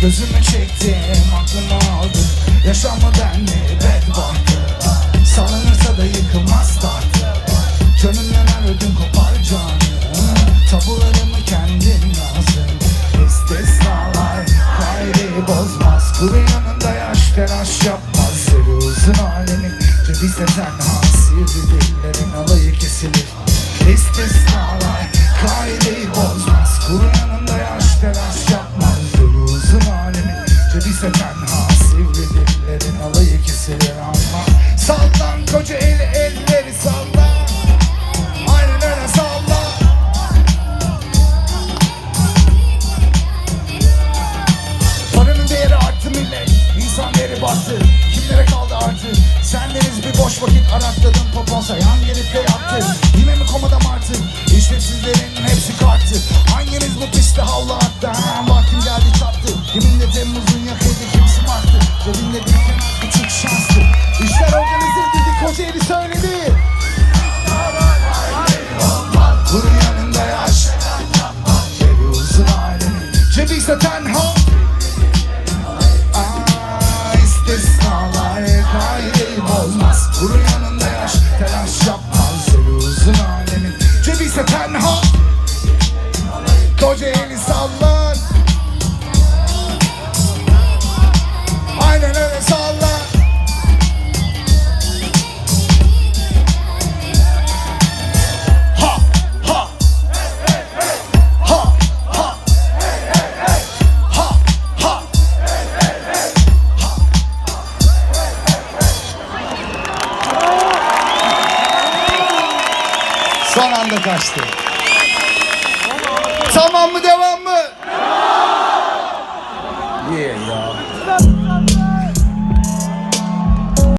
Gözümü çektim aklımı aldı Yaşanma denli bedbahtı. Sallanırsa da yıkılmaz tahtı. Gönlümden ödüm kopar canım Tabularımı kendim yazdım İstisnalar hayri bozmaz. Kulu yanında yaş telaş yapmaz. Seri uzun alemin Cebize tenha Sivri dillerin alayı kesilir. Cebi tenha Sivri dillerin alayı kesilir ama. Sallan koca eli elleri salla. Aynen öyle salla. Paranın değeri arttı millet. İnsan değeri battı. Kimlere kaldı artık Sendeniz bir boş vakit aratladın Poponsa yan gelip yattı. Yine mi komada martı? İşlevsizlerin hepsi kalktı. Hanginiz bu piste havlu ise tenha istisnalar kaideyi bozmaz Kuru yanında telaş yapmaz. Cebi uzun alemin. Cebi ise tenha Kocaeli sallar Aynen Dışarı kaçtı. Tamam mı devam mı? Devam. Yeah ya.